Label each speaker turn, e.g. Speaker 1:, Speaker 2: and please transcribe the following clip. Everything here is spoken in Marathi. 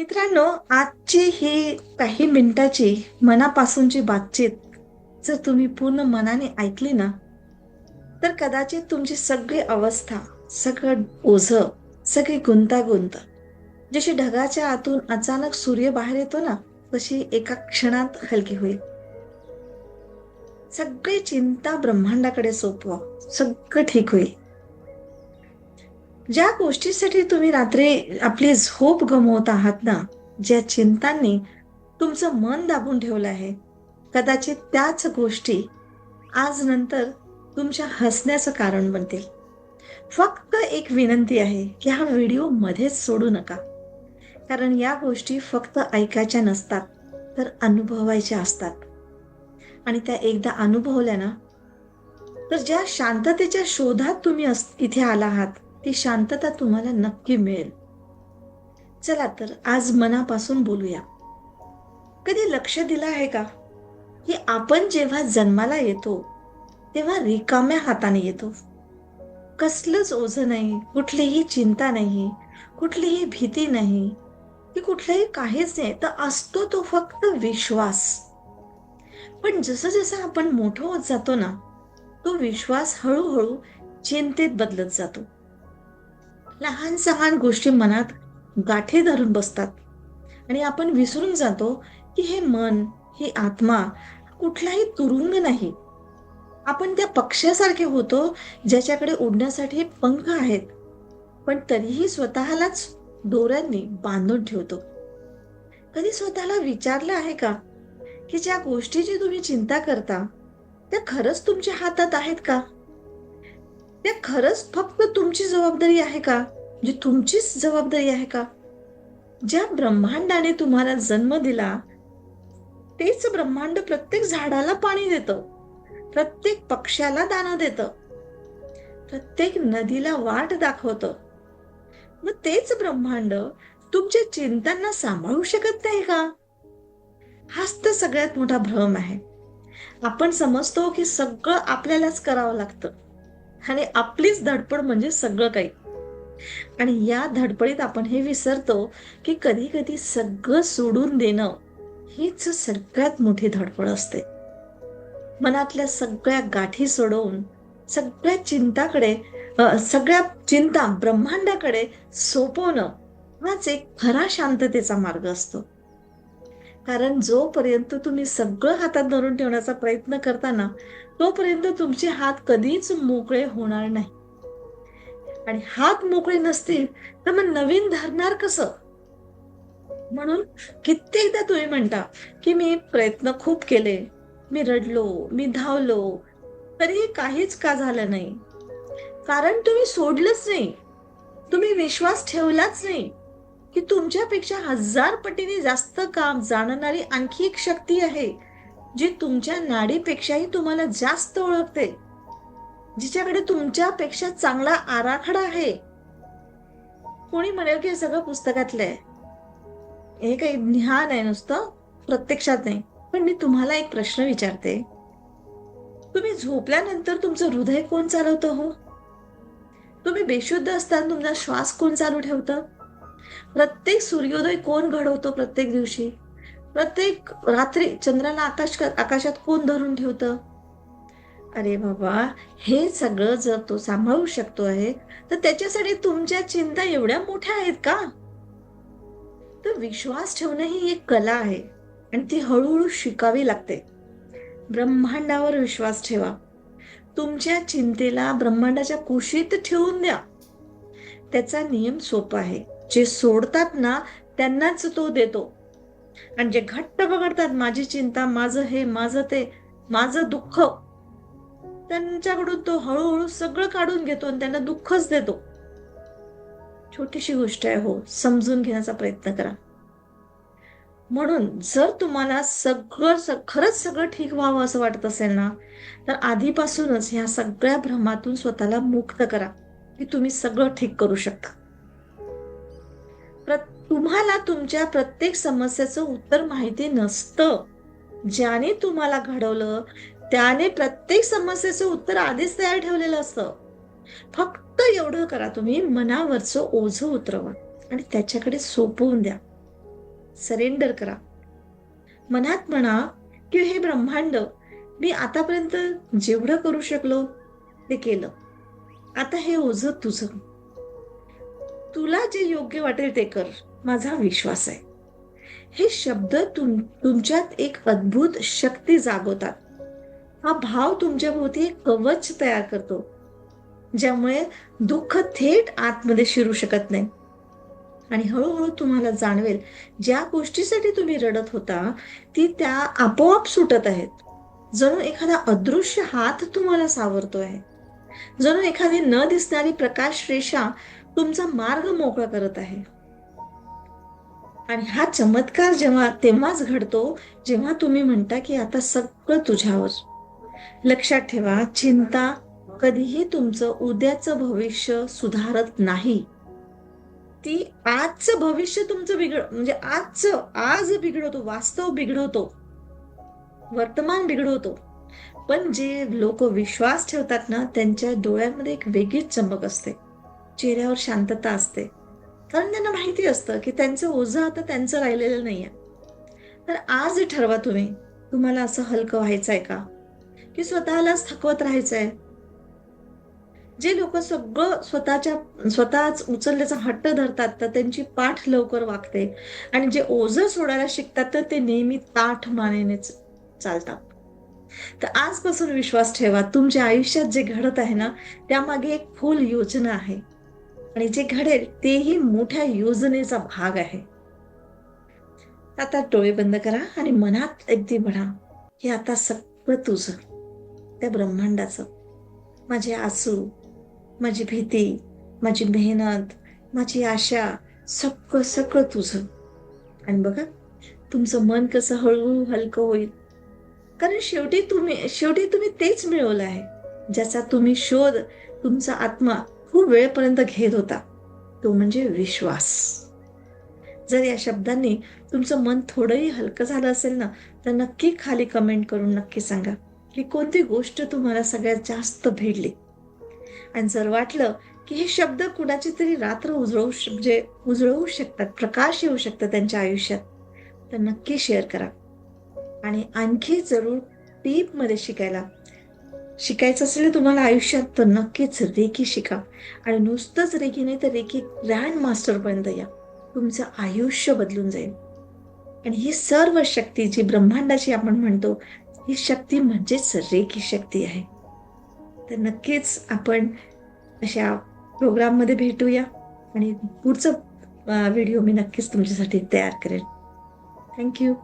Speaker 1: मित्रांनो आजची ही काही मिनिटाची मनापासूनची बातचीत जर तुम्ही पूर्ण मनाने ऐकली ना तर कदाचित तुमची सगळी अवस्था सगळं ओझ सगळी गुंतागुंत जशी ढगाच्या आतून अचानक सूर्य बाहेर येतो ना तशी एका क्षणात हलकी होईल. सगळी चिंता ब्रह्मांडाकडे सोपवा सगळं ठीक होईल. ज्या गोष्टीसाठी तुम्ही रात्री आपली झोप गमवत आहात ना ज्या चिंतांनी तुमचं मन दाबून ठेवलं आहे कदाचित त्याच गोष्टी आज नंतर तुमच्या हसण्याचं कारण बनतील. फक्त एक विनंती आहे की हा व्हिडिओ मध्येच सोडू नका. कारण या गोष्टी फक्त ऐकायच्या नसतात तर अनुभवायच्या असतात. आणि त्या एकदा अनुभवल्या ना तर ज्या शांततेच्या शोधात तुम्ही इथे आला आहात ती शांतता तुम्हाला नक्की मिळेल. चला तर आज मनापासून बोलूया. कधी लक्ष दिलं आहे का? की आपण जेव्हा जन्माला येतो तेव्हा रिकाम्या हाताने येतो. कसलंच ओझ नाही कुठलीही चिंता नाही कुठलीही भीती नाही की कुठलंही काहीच नाही तर असतो तो फक्त विश्वास. पण जसं जसं आपण मोठं होत जातो ना तो विश्वास हळूहळू चिंतेत बदलत जातो. लहान सहान गोष्टी मनात गाठी धरून बसतात. आणि आपण विसरून जातो की हे मन ही आत्मा कुठलाही तुरुंग नाही. आपण त्या पक्ष्यासारखे होतो ज्याच्याकडे उडण्यासाठी पंख आहेत. पण तरीही स्वतःलाच दोऱ्यांनी बांधून ठेवतो. कधी स्वतःला विचारलं आहे का की ज्या गोष्टीची तुम्ही चिंता करता त्या खरंच तुमच्या हातात आहेत का? त्या खरंच फक्त तुमची जबाबदारी आहे का? जी तुमचीच जबाबदारी आहे का? ज्या ब्रह्मांडाने तुम्हाला जन्म दिला तेच ब्रह्मांड प्रत्येक झाडाला पाणी देतं. प्रत्येक पक्ष्याला दाना देतं. प्रत्येक नदीला वाट दाखवतं. मग तेच ब्रह्मांड तुमच्या चिंतांना सांभाळू शकत नाही का? हाच तर सगळ्यात मोठा भ्रम आहे. आपण समजतो की सगळं आपल्यालाच करावं लागतं. आणि आपलीच धडपड म्हणजे सगळं काही. आणि या धडपडीत आपण हे विसरतो की कधी कधी सगळं सोडून देणं हीच सगळ्यात मोठी धडपड असते. मनातल्या सगळ्या गाठी सोडवून सगळ्या चिंताकडे सगळ्या चिंता ब्रह्मांडाकडे सोपवणं हाच एक खरा शांततेचा मार्ग असतो. कारण जोपर्यंत तुम्ही सगळं हातात धरून ठेवण्याचा प्रयत्न करताना तोपर्यंत तुमचे हात कधीच मोकळे होणार नाही. आणि हात मोकळे नसतील तर मग नवीन धरणार कसं? म्हणून कित्येकदा तुम्ही म्हणता की मी प्रयत्न खूप केले मी रडलो मी धावलो तरी काहीच का झालं नाही? कारण तुम्ही सोडलंच नाही. तुम्ही विश्वास ठेवलाच नाही. की तुमच्यापेक्षा हजार पटीने जास्त काम जाणणारी आणखी एक शक्ती आहे जी तुमच्या नाडीपेक्षाही तुम्हाला जास्त ओळखते जिच्याकडे तुमच्यापेक्षा चांगला आराखडा आहे. कोणी म्हणेल की हे सगळं पुस्तकातलं आहे. हे काही ज्ञान आहे नुसतं प्रत्यक्षात नाही. पण मी तुम्हाला एक प्रश्न विचारते. तुम्ही झोपल्यानंतर तुमचं हृदय कोण चालवतं हो? तुम्ही बेशुद्ध असताना तुमचा श्वास कोण चालू ठेवतं? प्रत्येक सूर्योदय कोण घडवतो प्रत्येक दिवशी? प्रत्येक रात्री चंद्राला आकाश आकाशात कोण धरून ठेवतं? अरे बाबा हे सगळं जर तो सांभाळू शकतो आहे तर त्याच्यासाठी तुमच्या चिंता एवढ्या मोठ्या आहेत का? तर विश्वास ठेवणं ही एक कला आहे आणि ती हळूहळू शिकावी लागते. ब्रह्मांडावर विश्वास ठेवा. तुमच्या चिंतेला ब्रह्मांडाच्या कुशीत ठेवून द्या. त्याचा नियम सोपा आहे. जे सोडतात ना त्यांनाच तो देतो. आणि जे घट्ट पकडतात माझी चिंता माझं हे माझं ते माझं दुःख त्यांच्याकडून तो हळूहळू सगळं काढून घेतो आणि त्यांना दुःखच देतो. छोटीशी गोष्ट आहे हो समजून घेण्याचा प्रयत्न करा. म्हणून जर तुम्हाला सगळं खरंच सगळं ठीक व्हावं असं वाटत असेल ना तर आधीपासूनच ह्या सगळ्या भ्रमातून स्वतःला मुक्त करा की तुम्ही सगळं ठीक करू शकता. तुम्हाला तुमच्या प्रत्येक समस्याचं उत्तर माहिती नसतं. ज्याने तुम्हाला घडवलं त्याने प्रत्येक समस्येचं उत्तर आधीच तयार ठेवलेलं असतं. फक्त एवढं करा तुम्ही मनावरचं ओझ उतरवा आणि त्याच्याकडे सोपवून द्या. सरेंडर करा. मनात म्हणा की हे ब्रह्मांड मी आतापर्यंत जेवढं करू शकलो ते केलं. आता हे ओझ तुझं. तुला जे योग्य वाटेल ते कर. माझा विश्वास आहे. हे शब्द तुम तुमच्यात एक अद्भुत शक्ती जागवतात. हा भाव तुमच्या भोवती एक कवच तयार करतो ज्यामुळे दुःख थेट आतमध्ये शिरू शकत नाही. आणि हळूहळू तुम्हाला जाणवेल ज्या गोष्टीसाठी तुम्ही रडत होता ती त्या आपोआप सुटत आहेत. जणू एखादा अदृश्य हात तुम्हाला सावरतो आहे जणू एखादी न दिसणारी प्रकाश रेषा तुमचा मार्ग मोकळा करत आहे. आणि हा चमत्कार जेव्हा तेव्हाच घडतो जेव्हा तुम्ही म्हणता की आता सगळं तुझ्यावर. लक्षात ठेवा चिंता कधीही तुमचं उद्याचं भविष्य सुधारत नाही. ती आजचं भविष्य तुमचं बिघड म्हणजे आजचं आज बिघडवतो वास्तव बिघडवतो. वर्तमान बिघडवतो. पण जे लोक विश्वास ठेवतात ना त्यांच्या डोळ्यांमध्ये एक वेगळीच चमक असते. चेहऱ्यावर शांतता असते. कारण त्यांना माहिती असतं की त्यांचं ओझं आता त्यांचं राहिलेलं नाही आहे तर आज ठरवा तुम्ही तुम्हाला असं हलकं व्हायचं आहे का? की स्वतःलाच थकवत राहायचं आहे जे लोक सगळं स्वतःच्या स्वतःच उचलल्याचा हट्ट धरतात तर त्यांची पाठ लवकर वागते. आणि जे ओझं सोडायला शिकतात तर ते नेहमी ताठ मानेनेच चालतात. तर आजपासून विश्वास ठेवा तुमच्या आयुष्यात जे घडत आहे ना त्यामागे एक फुल योजना आहे. आणि जे घडेल तेही मोठ्या योजनेचा भाग आहे. आता डोळे बंद करा आणि मनात अगदी म्हणा हे आता सगळं तुझं त्या ब्रह्मांडाचं माझे आसू माझी भीती माझी मेहनत माझी आशा सगळं सगळं तुझं. आणि बघा तुमचं मन कसं हळू हलकं होईल. कारण शेवटी तुम्ही शेवटी तुम्ही तेच मिळवलं आहे ज्याचा तुम्ही शोध तुमचा आत्मा खूप वेळपर्यंत घेत होता. तो म्हणजे विश्वास. जर या शब्दांनी तुमचं मन थोडंही हलकं झालं असेल ना तर नक्की खाली कमेंट करून नक्की सांगा की कोणती गोष्ट तुम्हाला सगळ्यात जास्त भेटली आणि जर वाटलं की हे शब्द कुणाची तरी रात्र उजळवू म्हणजे उजळवू शकतात प्रकाश येऊ शकतात त्यांच्या आयुष्यात तर नक्की शेअर करा. आणि आणखी जरूर टीपमध्ये शिकायला शिकायचं असेल तुम्हाला आयुष्यात तर नक्कीच रेकी शिका. आणि नुसतंच रेकी नाही तर रेकी ग्रँड मास्टरपर्यंत या. तुमचं आयुष्य बदलून जाईल. आणि ही सर्व शक्ती जी ब्रह्मांडाची आपण म्हणतो ही शक्ती म्हणजेच रेकी शक्ती आहे. तर नक्कीच आपण अशा प्रोग्राममध्ये भेटूया. आणि पुढचं व्हिडिओ मी नक्कीच तुमच्यासाठी तयार करेन. थँक्यू